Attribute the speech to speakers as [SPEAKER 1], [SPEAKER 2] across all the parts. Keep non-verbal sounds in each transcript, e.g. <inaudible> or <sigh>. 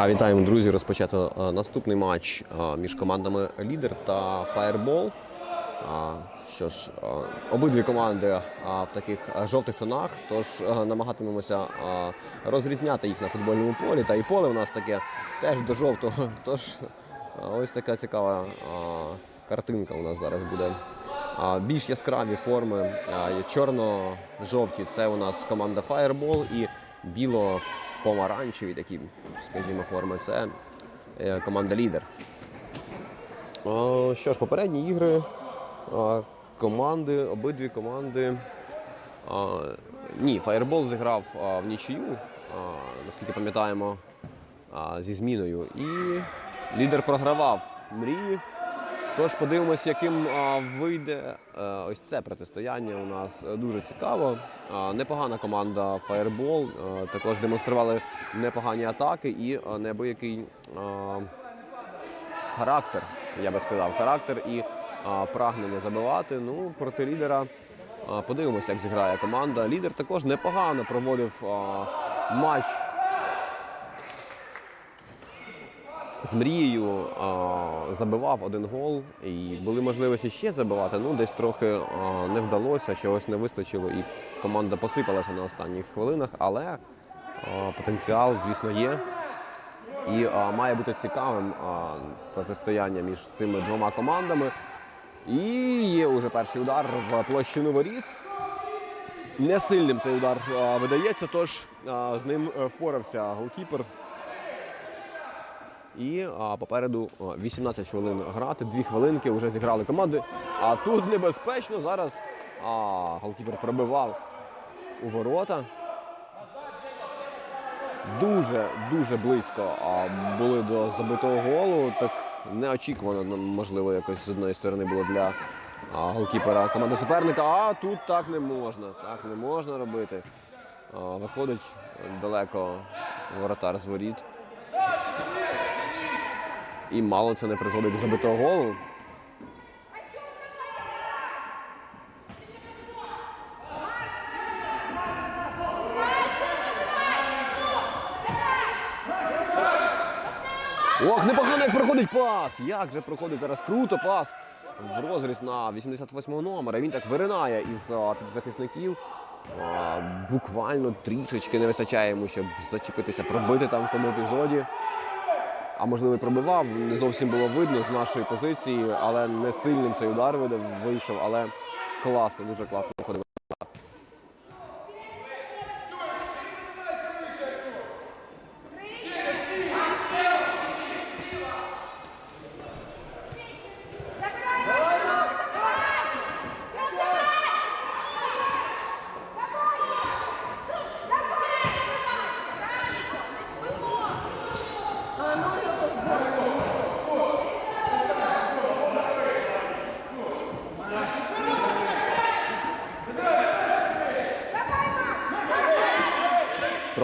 [SPEAKER 1] А вітаємо, друзі! Розпочато е, наступний матч е, між командами Лідер та Фаєрбол. Що ж, е, обидві команди в таких жовтих тонах, тож намагатимемося розрізняти їх на футбольному полі. Та і поле у нас таке теж до жовтого. <laughs> Тож ось така цікава картинка у нас зараз буде. Більш яскраві форми, чорно-жовті це у нас команда Fireball і біло-помаранчеві такі, скажімо, форми це е, команда Лідер. Що ж, попередні ігри команди, обидві команди. Ні, Fireball зіграв в нічию, наскільки пам'ятаємо, зі зміною. І лідер програвав мрії. Тож подивимось, яким вийде е, ось це протистояння. У нас е, дуже цікаво. Непогана команда Fireball. е, також демонстрували непогані атаки і неабиякий характер, я би сказав, характер і прагнення забивати. Ну, проти лідера подивимося, як зіграє команда. Лідер також непогано проводив матч з мрією а, забивав один гол, і були можливості ще забивати. Ну, десь трохи а, не вдалося, чогось не вистачило, і команда посипалася на останніх хвилинах, але а, потенціал, звісно, є. І а, має бути цікавим а, протистояння між цими двома командами. І є вже перший удар в площину воріт. Не сильним цей удар а, видається, тож а, з ним е, впорався голкіпер. І попереду 18 хвилин грати, 2 хвилинки вже зіграли команди. А тут небезпечно зараз а, голкіпер пробивав у ворота. Дуже дуже близько були до забитого голу. Так неочікувано, можливо, якось з одної сторони було для голкіпера команди суперника. А тут так не можна. Так не можна робити. Виходить далеко воротар з воріт. І мало це не призводить до забитого голу. Ох, непогано, як проходить пас! Як же проходить зараз круто пас в розріз на 88-го номера. Він так виринає із підзахисників. Буквально трішечки не вистачає йому, щоб зачепитися, пробити там в тому епізоді. А можливо, і пробивав. Не зовсім було видно з нашої позиції, але не сильним цей удар видав, вийшов, але класно, дуже класно виходив.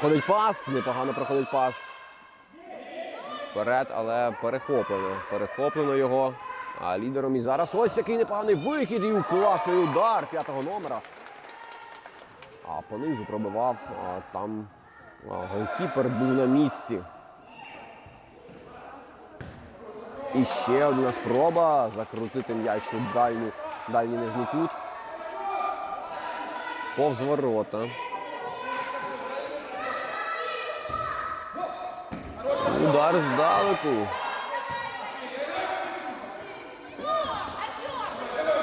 [SPEAKER 1] Проходить пас, непогано проходить пас. Вперед, але перехоплено. Перехоплено його. А лідером і зараз ось який непоганий вихід і класний удар п'ятого номера. А понизу пробивав. А там а, голкіпер був на місці. І ще одна спроба закрутити м'яч у дальній нижній кут. Повз ворота. Удар здалеку.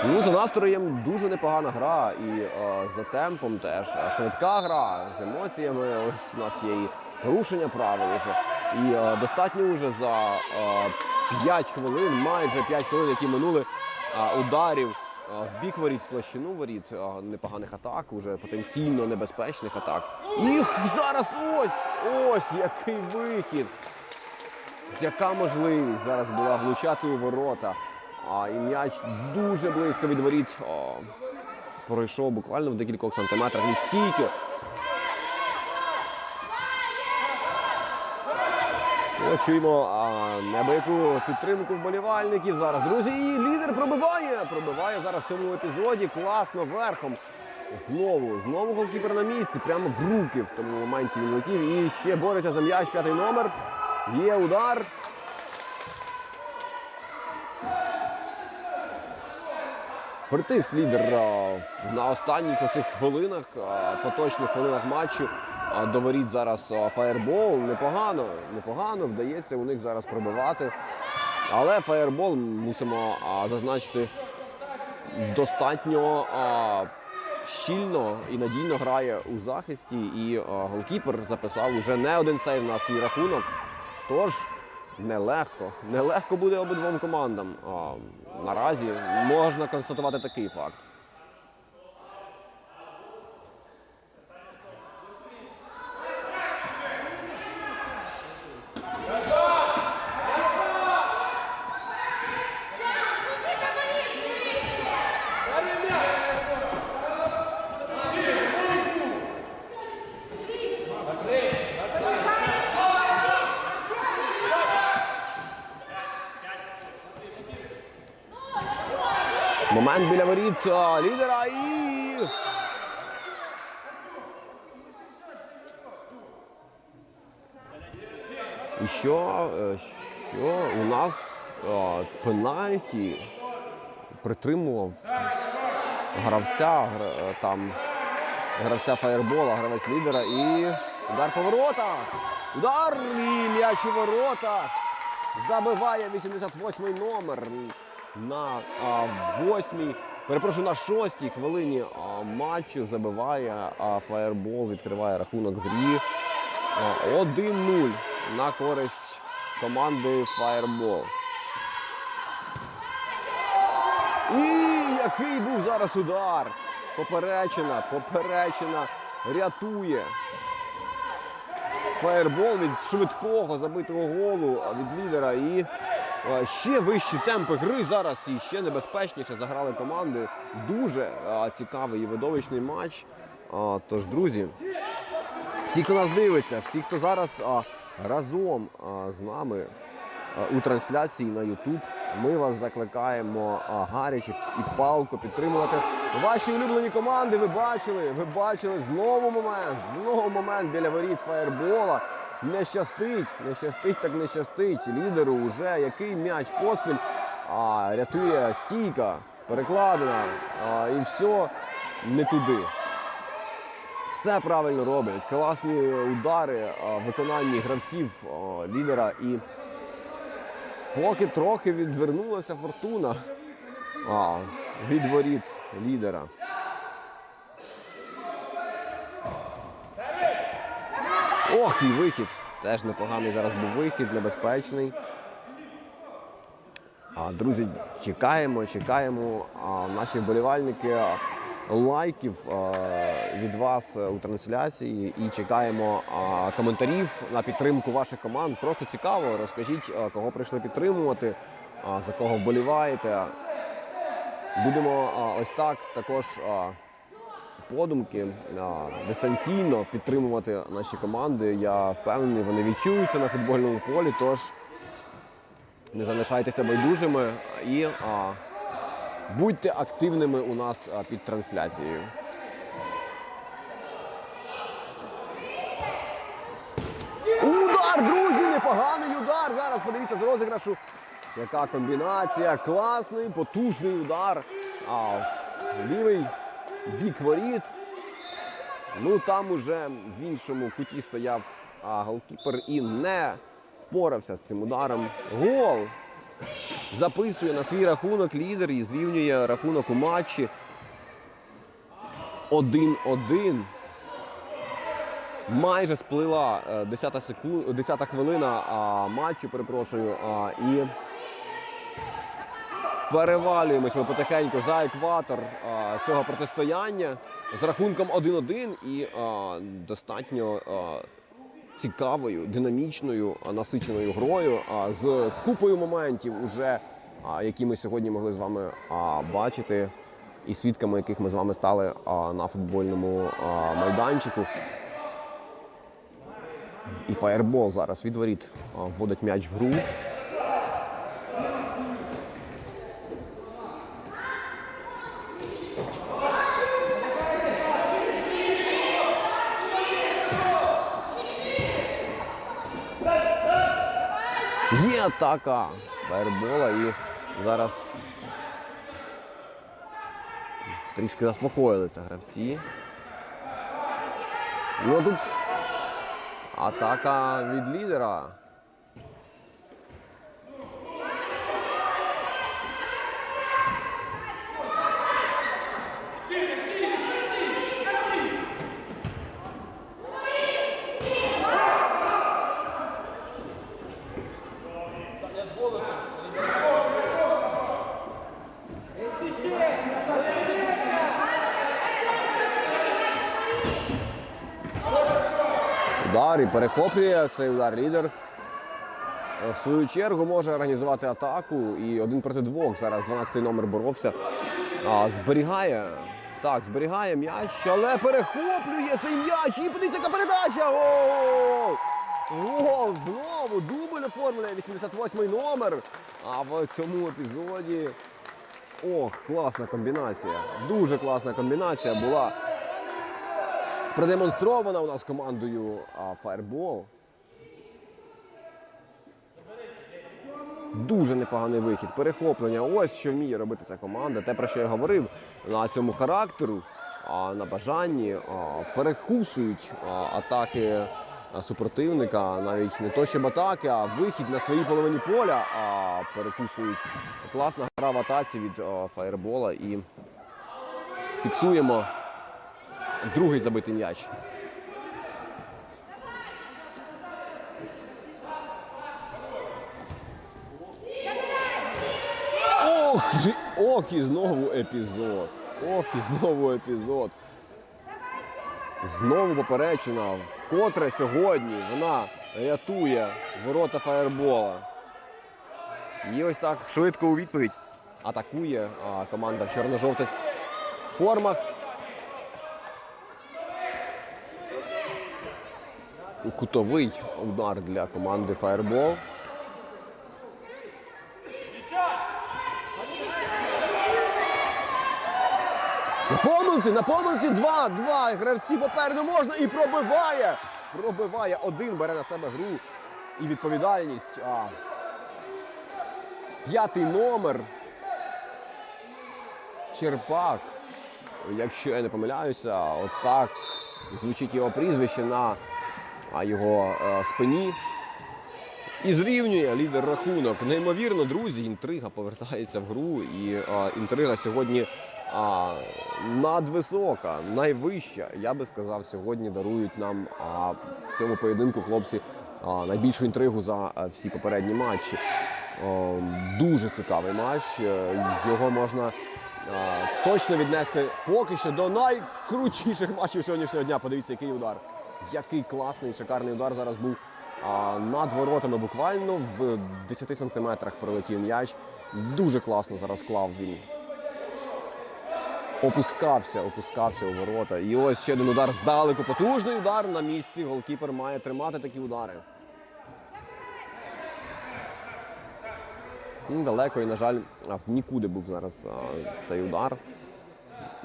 [SPEAKER 1] Ну, за настроєм дуже непогана гра і е, за темпом теж. Швидка гра з емоціями. Ось у нас є і порушення правил уже. І е, достатньо вже за е, 5 хвилин, майже 5 хвилин, які минули е, ударів е, в бік воріт, в площину воріт, е, непоганих атак, уже потенційно небезпечних атак. І зараз ось! Ось який вихід! Яка можливість зараз була влучати у ворота. А, і м'яч дуже близько від воріт. О, пройшов буквально в декількох сантиметрах від стійки. Чуємо а, небияку підтримку вболівальників зараз. Друзі, і лідер пробиває. Пробиває зараз в цьому епізоді. Класно верхом. Знову, знову голкіпер на місці, прямо в руки в тому моменті він летів. І ще бореться за м'яч, п'ятий номер. Є удар. Притис лідер на останніх оцих хвилинах, поточних хвилинах матчу. А, До воріт зараз фаєрбол. Непогано, непогано вдається у них зараз пробивати. Але фаєрбол мусимо зазначити достатньо щільно і надійно грає у захисті. І голкіпер записав уже не один сейв на свій рахунок. Тож нелегко, нелегко буде обидвом командам. А, наразі можна констатувати такий факт. Момент лідера і. І що, е, що у нас а, пенальті притримував гравця гра- е, там гравця фаєрбола, гравець лідера і удар по воротах. Удар і м'яч у воротах. Забиває 88-й номер на восьмій, перепрошую, на шостій хвилині матчу забиває фаєрбол, відкриває рахунок грі. А, 1-0 на користь команди Фаєрбол. І який був зараз удар! Поперечина, поперечина рятує. Фаєрбол від швидкого забитого голу від лідера і ще вищі темпи гри зараз і ще небезпечніше заграли команди. Дуже цікавий і видовищний матч. Тож, друзі, всі, хто нас дивиться, всі, хто зараз разом з нами у трансляції на YouTube, ми вас закликаємо гаряче і палко підтримувати ваші улюблені команди. Ви бачили, ви бачили знову момент, знову момент біля воріт фаєрбола. Не щастить, не щастить, так не щастить. Лідеру вже який м'яч поспіль а, рятує стійка, перекладена, а, і все не туди. Все правильно роблять. Класні удари в виконанні гравців а, лідера. І поки трохи відвернулася фортуна а, від воріт лідера. Ох, і вихід. Теж непоганий зараз був вихід, небезпечний. А, друзі, чекаємо, чекаємо. А, наші вболівальники лайків від вас е, у трансляції і чекаємо коментарів на підтримку ваших команд. Просто цікаво, розкажіть, кого прийшли підтримувати, за кого вболіваєте. Будемо ось так також подумки дистанційно підтримувати наші команди. Я впевнений, вони відчуються на футбольному полі. Тож не залишайтеся байдужими і а, будьте активними у нас під трансляцією. Удар, друзі! Непоганий удар. Зараз подивіться з розіграшу. Яка комбінація? Класний, потужний удар. А лівий бік воріт. Ну там уже в іншому куті стояв а, голкіпер і не впорався з цим ударом. Гол! Записує на свій рахунок лідер і зрівнює рахунок у матчі. 1-1. Майже сплила 10 секунд, 10 хвилина а, матчу, перепрошую. А, і перевалюємось ми потихеньку за екватор а, цього протистояння з рахунком 1-1 і а, достатньо а, цікавою, динамічною, а, насиченою грою а, з купою моментів, уже, а, які ми сьогодні могли з вами а, бачити, і свідками яких ми з вами стали а, на футбольному а, майданчику. І фаєрбол зараз від воріт вводить м'яч в гру. Є атака фаербола і зараз трішки заспокоїлися гравці. Ну тут атака від лідера. Удар і перехоплює цей удар лідер. В свою чергу може організувати атаку. І один проти двох. Зараз 12-й номер боровся. А, зберігає. Так, зберігає м'яч, але перехоплює цей м'яч. І подивіться, яка передача! Гол! Гол! Знову дубль оформлює 88-й номер. А в цьому епізоді. Ох, класна комбінація. Дуже класна комбінація була продемонстрована у нас командою Fireball. Дуже непоганий вихід, перехоплення. Ось що вміє робити ця команда. Те, про що я говорив, на цьому характеру, на бажанні перекусують атаки супротивника. Навіть не то, щоб атаки, а вихід на своїй половині поля перекусують. Класна гра в атаці від Фаєрбола і фіксуємо другий забитий м'яч. Ох, ох, і знову епізод. Ох, і знову епізод. Знову поперечена. Вкотре сьогодні вона рятує ворота фаєрбола. І ось так швидко у відповідь атакує команда в чорно-жовтих формах. Кутовий удар для команди Fireball. На помилці, на помилці два, два. Гравці попереду можна і пробиває. Пробиває один, бере на себе гру і відповідальність. А, п'ятий номер. Черпак. Якщо я не помиляюся, отак звучить його прізвище на його е, спині. І зрівнює лідер рахунок. Неймовірно, друзі, інтрига повертається в гру. І е, інтрига сьогодні а, надвисока, найвища. Я би сказав, сьогодні дарують нам а, в цьому поєдинку хлопці а, найбільшу інтригу за а, всі попередні матчі. О, дуже цікавий матч. Е, Його можна а, точно віднести поки що до найкрутіших матчів сьогоднішнього дня. Подивіться, який удар. Який класний, шикарний удар зараз був а, над воротами. Буквально в 10 сантиметрах пролетів м'яч. Дуже класно зараз клав він. Опускався, опускався у ворота. І ось ще один удар здалеку. Потужний удар на місці. Голкіпер має тримати такі удари. Далеко і, на жаль, в нікуди був зараз а, цей удар.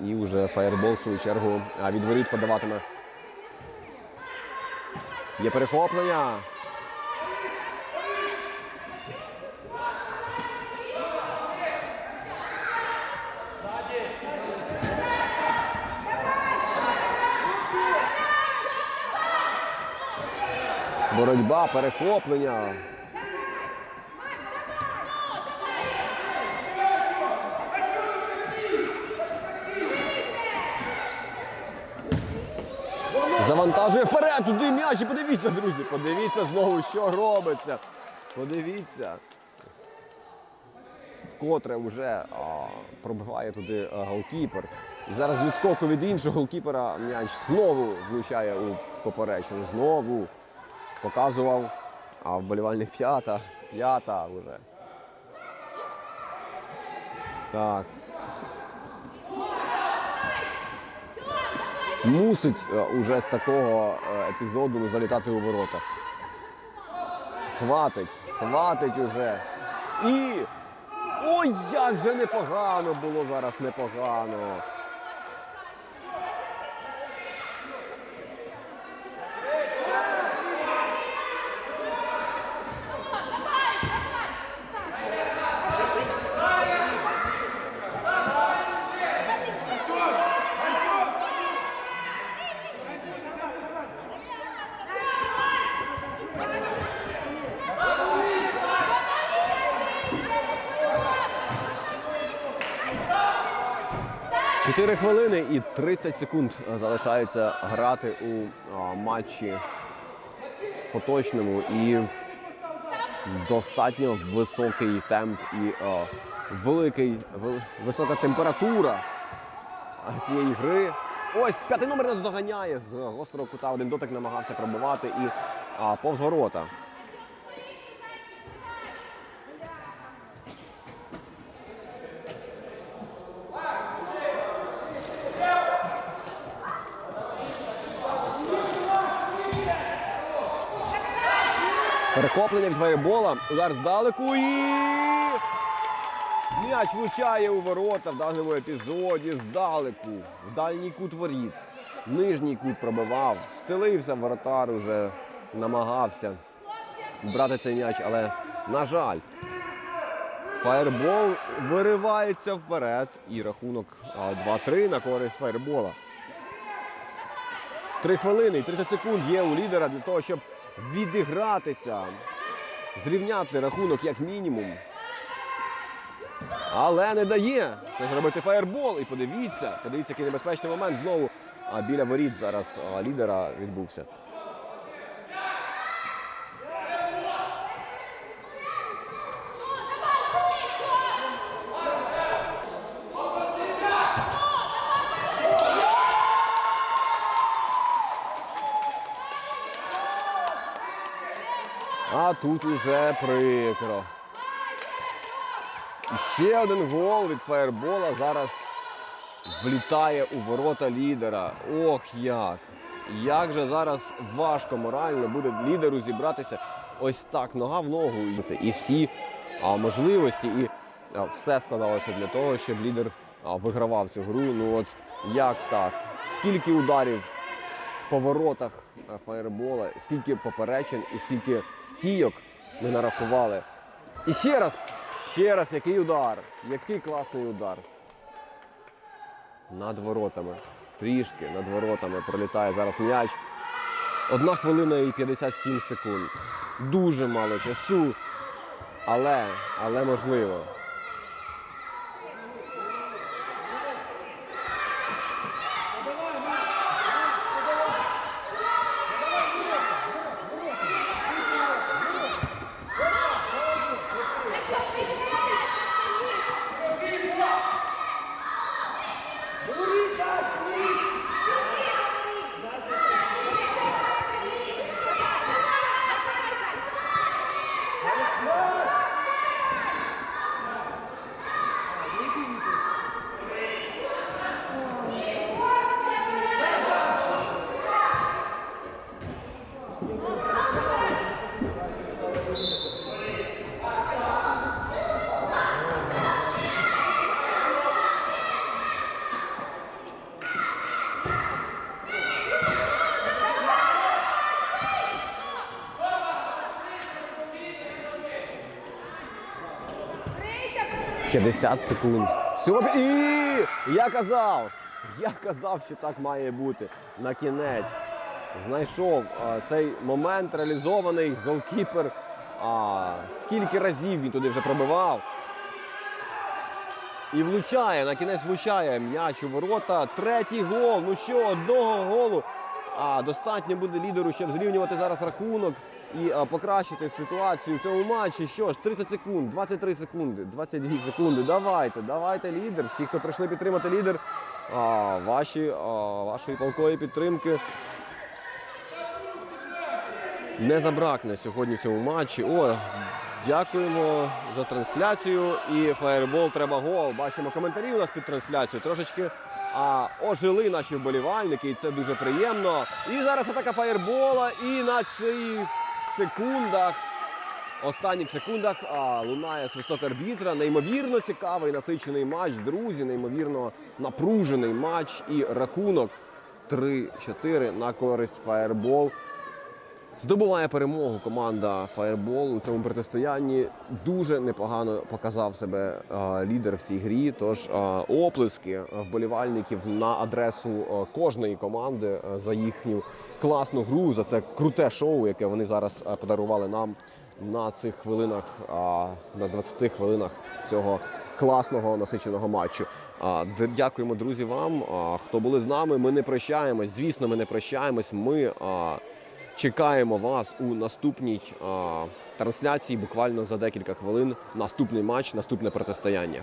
[SPEAKER 1] І вже фаєрбол, в свою чергу, від воріт подаватиме. Є перехоплення. Боротьба, перехоплення. Завантажує вперед, туди м'яч. І подивіться, друзі, подивіться знову, що робиться. Подивіться. Вкотре вже а, пробиває туди а, голкіпер. І зараз відскоку від іншого голкіпера м'яч знову влучає у поперечину. Знову показував. А вболівальник п'ята. П'ята вже. Так. Мусить е, уже з такого е, епізоду ну, залітати у ворота. Хватить, хватить уже. І. Ой, як же непогано було зараз непогано. Чотири хвилини і 30 секунд залишається грати у матчі поточному і достатньо високий темп і великий, висока температура цієї гри. Ось п'ятий номер нас доганяє з гострого кута. Один дотик намагався пробувати і а. Перехоплення від фаєрбола, удар здалеку і м'яч влучає у ворота в даному епізоді здалеку. В дальній кут воріт. Нижній кут пробивав, стелився воротар уже, намагався брати цей м'яч, але, на жаль, фаєрбол виривається вперед і рахунок а, 2-3 на користь фаєрбола. Три хвилини і 30 секунд є у лідера для того, щоб відігратися, зрівняти рахунок як мінімум. Але не дає це зробити фаєрбол. І подивіться, подивіться, який небезпечний момент знову а, біля воріт зараз лідера відбувся. А тут уже прикро. І ще один гол від фаєрбола зараз влітає у ворота лідера. Ох як! Як же зараз важко морально буде лідеру зібратися ось так, нога в ногу. І всі а, можливості, і а, все складалося для того, щоб лідер а, вигравав цю гру. Ну от як так? Скільки ударів по воротах е, фаєрбола, скільки поперечень і скільки стійок ми нарахували. І ще раз, ще раз, який удар, який класний удар. Над воротами. Трішки над воротами пролітає зараз м'яч. Одна хвилина і 57 секунд. Дуже мало часу. Але, але можливо. – 50 секунд. Всього і я казав, я казав, що так має бути. На кінець знайшов а, цей момент реалізований голкіпер. А, скільки разів він туди вже пробивав. І влучає, на кінець влучає м'яч у ворота. Третій гол. Ну що, одного голу. А достатньо буде лідеру, щоб зрівнювати зараз рахунок і а, покращити ситуацію в цьому матчі. Що ж, 30 секунд, 23 секунди, 22 секунди. Давайте, давайте лідер. Всі, хто прийшли підтримати лідер, а, ваші, а, вашої палкої підтримки не забракне сьогодні в цьому матчі. О, дякуємо за трансляцію. І фаєрбол треба гол. Бачимо коментарі у нас під трансляцією. Трошечки а, ожили наші вболівальники, і це дуже приємно. І зараз атака фаєрбола, і на цих секундах, останніх секундах а, лунає свисток арбітра. Неймовірно цікавий насичений матч, друзі, неймовірно напружений матч і рахунок 3-4 на користь фаєрбол. Здобуває перемогу команда Fireball у цьому протистоянні. Дуже непогано показав себе лідер в цій грі. Тож оплески вболівальників на адресу кожної команди за їхню класну гру, за це круте шоу, яке вони зараз е, подарували нам на цих хвилинах, на 20 хвилинах цього класного насиченого матчу. Дякуємо, друзі, вам. Хто були з нами, ми не прощаємось. Звісно, ми не прощаємось. Ми чекаємо вас у наступній трансляції. Буквально за декілька хвилин. Наступний матч, наступне протистояння.